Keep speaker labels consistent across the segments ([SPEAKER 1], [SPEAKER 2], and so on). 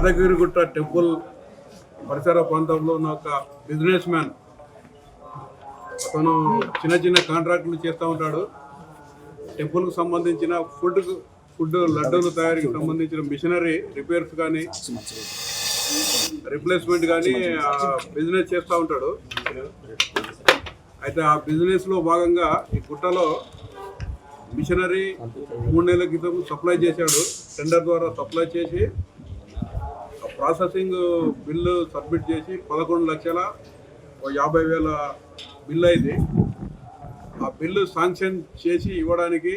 [SPEAKER 1] Yadagirigutta temple పరిసర ప్రాంతంలో ఉన్న ఒక బిజినెస్ మ్యాన్. అతను చిన్న చిన్న కాంట్రాక్టులు చేస్తూ ఉంటాడు. టెంపుల్కి సంబంధించిన ఫుడ్ ఫుడ్ లడ్డూలు తయారీకి సంబంధించిన మిషనరీ రిపేర్స్ కానీ రిప్లేస్మెంట్ కానీ బిజినెస్ చేస్తూ ఉంటాడు. అయితే ఆ బిజినెస్లో భాగంగా ఈ గుట్టలో మిషనరీ మూడు నెలల క్రితం సప్లై చేశాడు. టెండర్ ద్వారా సప్లై చేసి ప్రాసెసింగ్ బిల్లు సబ్మిట్ చేసి పదకొండు లక్షల యాభై వేల బిల్ అయింది. ఆ బిల్లు శాంక్షన్ చేసి ఇవ్వడానికి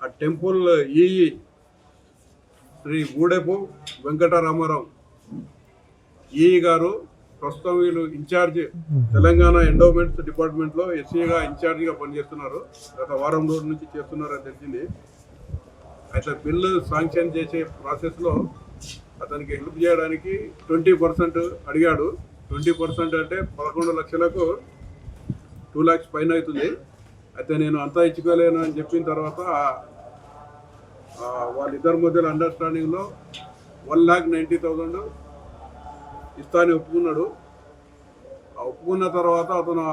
[SPEAKER 1] ఆ temple EE Shri Gudepu Venkataramarao EE గారు ప్రస్తుతం వీళ్ళు ఇన్ఛార్జ్ తెలంగాణ ఎండోమెంట్స్ డిపార్ట్మెంట్లో ఎస్సీగా ఇన్ఛార్జిగా పనిచేస్తున్నారు. గత వారం రోజుల నుంచి చేస్తున్నారని తెలిసింది. అయితే బిల్లు శాంక్షన్ చేసే ప్రాసెస్లో అతనికి హెల్ప్ చేయడానికి ట్వంటీ పర్సెంట్ అడిగాడు. ట్వంటీ పర్సెంట్ అంటే పదకొండు లక్షలకు టూ ల్యాక్స్ పైన అవుతుంది. అయితే నేను అంతా ఇచ్చుకోలేను అని చెప్పిన తర్వాత వాళ్ళిద్దరి మధ్యలో అండర్స్టాండింగ్లో వన్ ల్యాక్ నైంటీ థౌజండ్ ఇస్తా అని ఒప్పుకున్నాడు. ఆ ఒప్పుకున్న తర్వాత అతను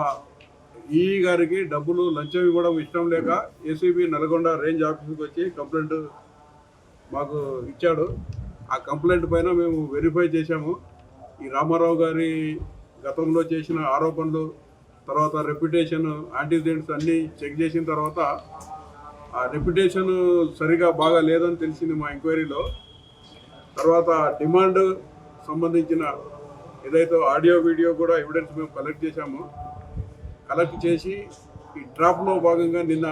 [SPEAKER 1] ఈ గారికి డబ్బులు లంచం ఇవ్వడం ఇష్టం లేక ఏసీబీ నల్గొండ రేంజ్ ఆఫీస్కి వచ్చి కంప్లైంట్ మాకు ఇచ్చాడు. ఆ కంప్లైంట్ పైన మేము వెరిఫై చేశాము. ఈ రామారావు గారి గతంలో చేసిన ఆరోపణలు తర్వాత రెప్యుటేషన్ యాంటీజెంట్స్ అన్నీ చెక్ చేసిన తర్వాత ఆ రెప్యుటేషన్ సరిగా బాగా లేదని తెలిసింది మా ఎంక్వైరీలో. తర్వాత డిమాండ్ సంబంధించిన ఏదైతే ఆడియో వీడియో కూడా ఎవిడెన్స్ మేము కలెక్ట్ చేశాము. కలెక్ట్ చేసి ఈ డ్రాప్లో భాగంగా నిన్న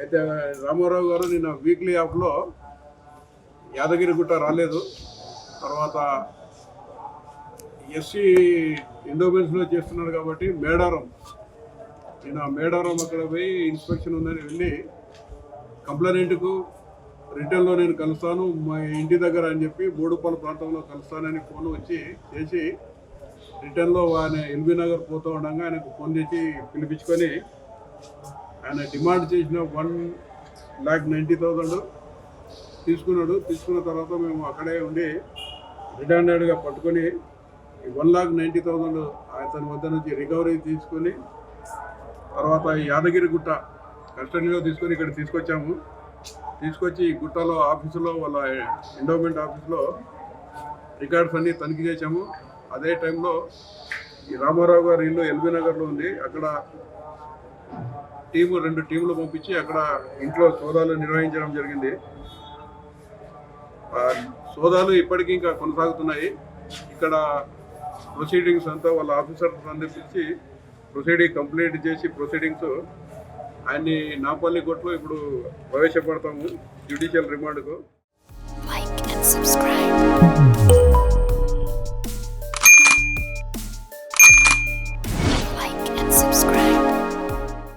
[SPEAKER 1] అయితే రామారావు గారు నిన్న వీక్లీ యాప్లో యాదగిరిగుట్ట రాలేదు. తర్వాత ఎస్సీ ఇండోమెన్స్లో చేస్తున్నాడు కాబట్టి మేడారం. నేను మేడారం అక్కడ పోయి ఇన్స్పెక్షన్ ఉందని వెళ్ళి కంప్లైంట్కు రిటర్న్లో నేను కలుస్తాను మా ఇంటి దగ్గర అని చెప్పి బోడుపల్లి ప్రాంతంలో కలుస్తానని ఫోన్ వచ్చి చేసి రిటర్న్లో ఆయన ఎల్బీ నగర్ పోతూ ఉండగా ఆయనకు ఫోన్ చేసి పిలిపించుకొని ఆయన డిమాండ్ చేసిన వన్ ల్యాక్ నైంటీ థౌజండ్ తీసుకున్నాడు. తీసుకున్న తర్వాత మేము అక్కడే ఉండి రిటైర్డ్గా పట్టుకొని వన్ లాక్ నైంటీ థౌజండ్ అతని వద్ద నుంచి రికవరీ తీసుకొని తర్వాత యాదగిరి గుట్ట కస్టడీలో తీసుకొని ఇక్కడ తీసుకొచ్చాము. తీసుకొచ్చి ఈ గుట్టలో ఆఫీసులో వాళ్ళ ఎండోమెంట్ ఆఫీసులో రికార్డ్స్ అన్నీ తనిఖీ చేశాము. అదే టైంలో ఈ రామారావు గారి ఇల్లు ఎల్బీ నగర్లో ఉంది. అక్కడ టీము రెండు టీములు పంపించి అక్కడ ఇంట్లో సోదాలు నిర్వహించడం జరిగింది. సోదాలు ఇప్పటికీ ఇంకా కొనసాగుతున్నాయి ఇక్కడ ప్రొసీడింగ్స్ అంతా వాళ్ళ ఆఫీసర్స్ అందరి పిలిచి ప్రొసీడింగ్ కంప్లీట్ చేసి ప్రొసీడింగ్స్ ఆయన్ని నాపల్లి కోర్టులో ఇప్పుడు ప్రవేశపెడతాము జ్యుడిషియల్ రిమాండ్కు
[SPEAKER 2] like and subscribe.